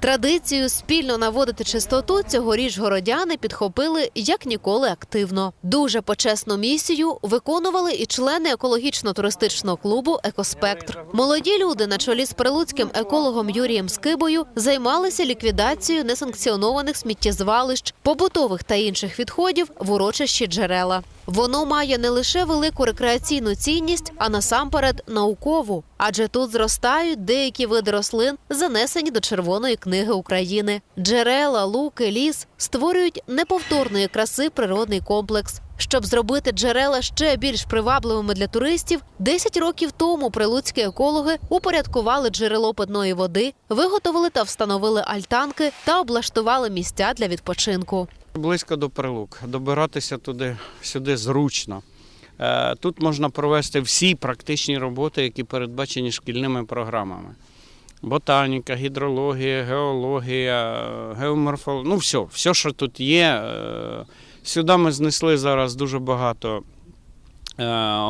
Традицію спільно наводити чистоту цьогоріч городяни підхопили як ніколи активно. Дуже почесну місію виконували і члени екологічно-туристичного клубу Екоспектр. Молоді люди на чолі з прилуцьким екологом Юрієм Скибою займалися ліквідацією несанкціонованих сміттєзвалищ, побутових та інших відходів в урочищі джерела. Воно має не лише велику рекреаційну цінність, а насамперед наукову, адже тут зростають деякі види рослин, занесені до Червоної книги України. Джерела, луки, ліс створюють неповторної краси природний комплекс. Щоб зробити джерела ще більш привабливими для туристів, 10 років тому прилуцькі екологи упорядкували джерело питної води, виготовили та встановили альтанки та облаштували місця для відпочинку. Близько до прилук. Добиратися туди сюди зручно. Е, Тут можна провести всі практичні роботи, які передбачені шкільними програмами. Ботаніка, гідрологія, геологія, геоморфологія, ну все, все, що тут є. Е, Сюди ми знесли зараз дуже багато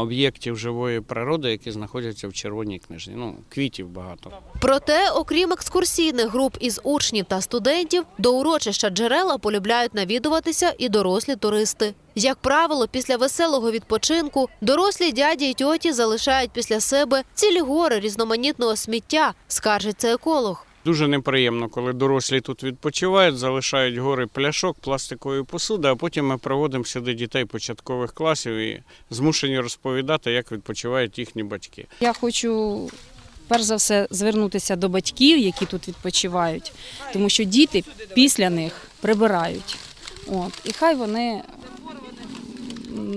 об'єктів живої природи, які знаходяться в червоній книжці. Ну, квітів багато. Проте, окрім екскурсійних груп із учнів та студентів, до урочища джерела полюбляють навідуватися і дорослі туристи. Як правило, після веселого відпочинку дорослі дяді й тьоті залишають після себе цілі гори різноманітного сміття, скаржиться еколог. Дуже неприємно, коли дорослі тут відпочивають, залишають гори пляшок, пластикової посуди, а потім ми проводимо сюди дітей початкових класів і змушені розповідати, як відпочивають їхні батьки. Я хочу перш за все звернутися до батьків, які тут відпочивають, тому що діти після них прибирають. От, і хай вони,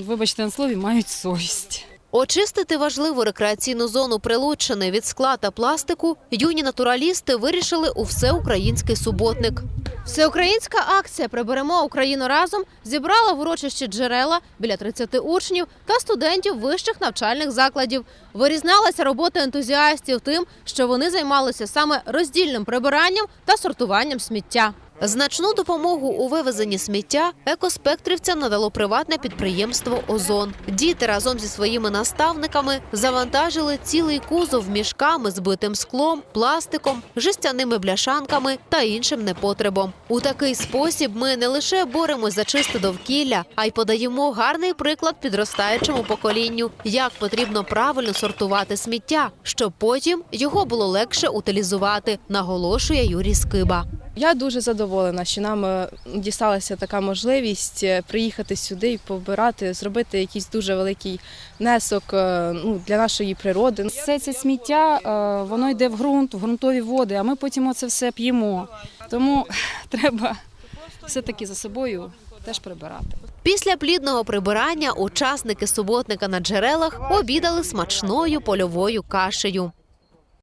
вибачте на слові, мають совість. Очистити важливу рекреаційну зону Прилуччини від скла та пластику юні натуралісти вирішили у всеукраїнський суботник. Всеукраїнська акція Приберемо Україну разом зібрала в урочищі джерела біля 30 учнів та студентів вищих навчальних закладів. Вирізнялася робота ентузіастів тим, що вони займалися саме роздільним прибиранням та сортуванням сміття. Значну допомогу у вивезенні сміття екоспектрівцям надало приватне підприємство Озон. Діти разом зі своїми наставниками завантажили цілий кузов мішками з битим склом, пластиком, жестяними бляшанками та іншим непотребом. У такий спосіб ми не лише боремось за чисте довкілля, а й подаємо гарний приклад підростаючому поколінню, як потрібно правильно сортувати сміття, щоб потім його було легше утилізувати, наголошує Юрій Скиба. Я дуже задоволена, що нам е, дісталася така можливість е, приїхати сюди і побирати, зробити якийсь дуже великий внесок е, ну, для нашої природи. Все це сміття воно йде в ґрунт, в ґрунтові води, а ми потім оце все п'ємо. Тому треба все-таки за собою теж прибирати. Після плідного прибирання учасники суботника на джерелах обідали смачною польовою кашею.